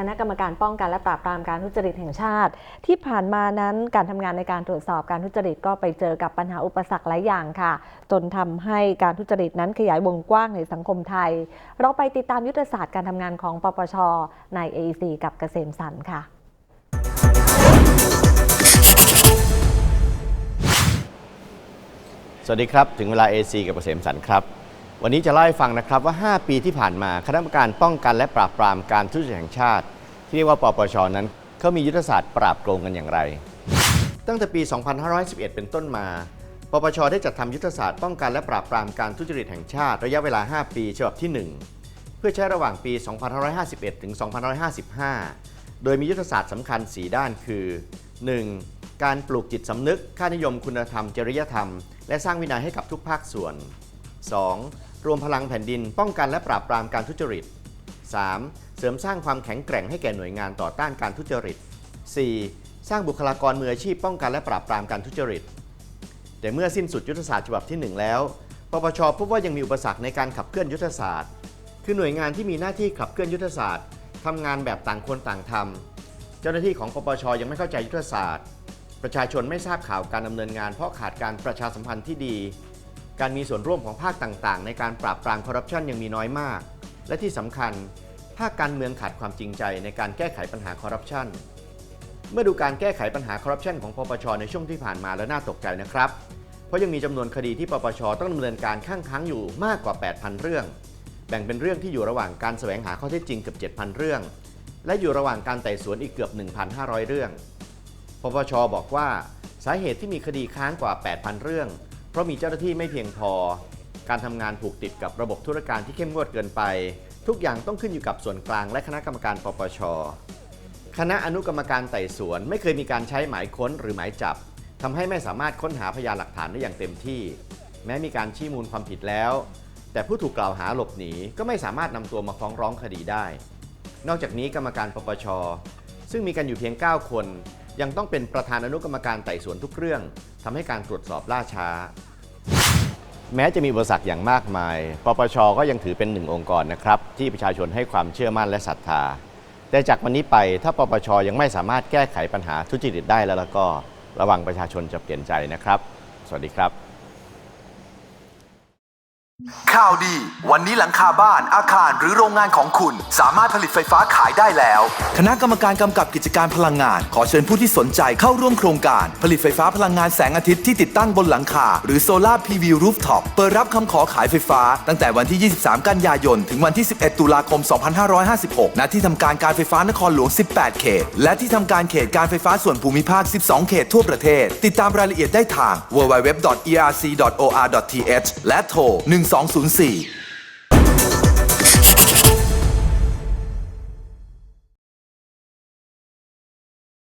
คณะกรรมการป้องกันและปราบปรามการทุจริตแห่งชาติ ที่ผ่านมานั้นการทำงานในการตรวจสอบการทุจริตก็ไปเจอกับปัญหาอุปสรรคหลายอย่างค่ะ จนทำให้การทุจริตนั้นขยายวงกว้างในสังคมไทย เราไปติดตามยุทธศาสตร์การทำงานของปปช ใน AEC กับเกษมสันค่ะสวัสดีครับ ถึงเวลา AC กับเกษมสันครับ วันนี้จะเล่าให้ฟังนะครับว่า 5 ปีที่ผ่านมาคณะกรรมการป้องกันและปราบปรามการทุจริตแห่งชาติ ที่เรียกว่าปปชนั้นเขามียุทธศาสตร์ปราบโกงกันอย่างไร ตั้งแต่ปี 2511 เป็นต้นมา ปปชได้จัดทำยุทธศาสตร์ป้องกันและปราบปรามการทุจริตแห่งชาติระยะเวลา 5 ปีฉบับที่ 1 เพื่อใช้ระหว่างปี 2551 ถึง 2555 โดยมียุทธศาสตร์สำคัญ 4 ด้านคือ 1. การปลูกจิตสำนึก ค่านิยมคุณธรรม จริยธรรม และสร้างวินัยให้กับทุกภาคส่วน 2. รวมพลังแผ่นดินป้องกันและปราบปรามการทุจริต 3. เสริมสร้างความแข็งแกร่งให้แก่หน่วยงานต่อต้านการทุจริต 4. สร้างบุคลากรมืออาชีพป้องกันและปราบปรามการทุจริต แต่เมื่อสิ้นสุดยุทธศาสตร์ฉบับที่ 1 แล้ว ปปชพบว่ายังมีอุปสรรคในการขับเคลื่อนยุทธศาสตร์ คือหน่วยงานที่มีหน้าที่ขับเคลื่อนยุทธศาสตร์ทำงานแบบต่างคนต่างทำเจ้าหน้าที่ของปปชยังไม่เข้าใจยุทธศาสตร์ ประชาชนไม่ทราบข่าวการดำเนินงานเพราะขาดการประชาสัมพันธ์ที่ดี การมีส่วนร่วมของภาคต่างๆ ในการปราบปรามคอร์รัปชันยังมีน้อยมาก และที่สำคัญ ภาคการเมืองขาดความจริงใจในการแก้ไขปัญหาคอร์รัปชันเมื่อดูการแก้ไขปัญหาคอร์รัปชันของปปชในช่วงที่ผ่านมาแล้วน่าตกใจนะครับ เพราะยังมีจำนวนคดีที่ปปชต้องดำเนินการข้างค้างอยู่มากกว่า 8,000 เรื่อง แบ่งเป็นเรื่องที่อยู่ระหว่างการแสวงหาข้อเท็จจริงเกือบ 7,000 เรื่อง และอยู่ระหว่างการไต่สวนอีกเกือบ 1,500 เรื่อง ปปชบอกว่าสาเหตุที่มีคดีค้างกว่า 8,000 เรื่อง เพราะมีเจ้าหน้าที่ไม่เพียงพอ การทำงานผูกติดกับระบบธุรการที่เข้มงวดเกินไป ทุกอย่างต้องขึ้นอยู่กับส่วนกลางและคณะกรรมการปปช คณะอนุกรรมการไต่สวนไม่เคยมีการใช้หมายค้นหรือหมายจับทำให้ไม่สามารถค้นหาพยานหลักฐานได้อย่างเต็มที่ แม้มีการชี้มูลความผิดแล้ว แต่ผู้ถูกกล่าวหาหลบหนีก็ไม่สามารถนำตัวมาฟ้องร้องคดีได้ นอกจากนี้กรรมการปปช ซึ่งมีกันอยู่เพียง 9 คน ยังต้องเป็นประธานอนุกรรมการไต่สวนทุกเรื่องทำให้การตรวจสอบล่าช้า แม้จะมีอุปสรรคอย่างมากมาย ปปช ก็ยังถือเป็นหนึ่งองค์กรนะครับ ที่ประชาชนให้ความเชื่อมั่นและศรัทธา แต่จากวันนี้ไปถ้าปปช ยังไม่สามารถแก้ไขปัญหาทุจริตได้แล้วแล้วก็ระวังประชาชนจะเปลี่ยนใจนะครับ สวัสดีครับ ข่าวดี วันนี้หลังคาบ้านอาคารหรือโรงงานของคุณ สามารถผลิตไฟฟ้าขายได้แล้ว คณะกรรมการกำกับกิจการพลังงาน ขอเชิญผู้ที่สนใจเข้าร่วมโครงการ ผลิตไฟฟ้าพลังงานแสงอาทิตย์ที่ติดตั้งบนหลังคา หรือโซลาร์ PV Rooftop เปิดรับคำขอขายไฟฟ้า ตั้งแต่วันที่ 23 กันยายน ถึงวันที่ 11 ตุลาคม 2556 ณ ที่ทำการการไฟฟ้านครหลวง 18 เขต และที่ทำการเขตการไฟฟ้าส่วนภูมิภาค 12 เขตทั่วประเทศ ติดตามรายละเอียดได้ทาง www.erc.or.th และโทร1 1204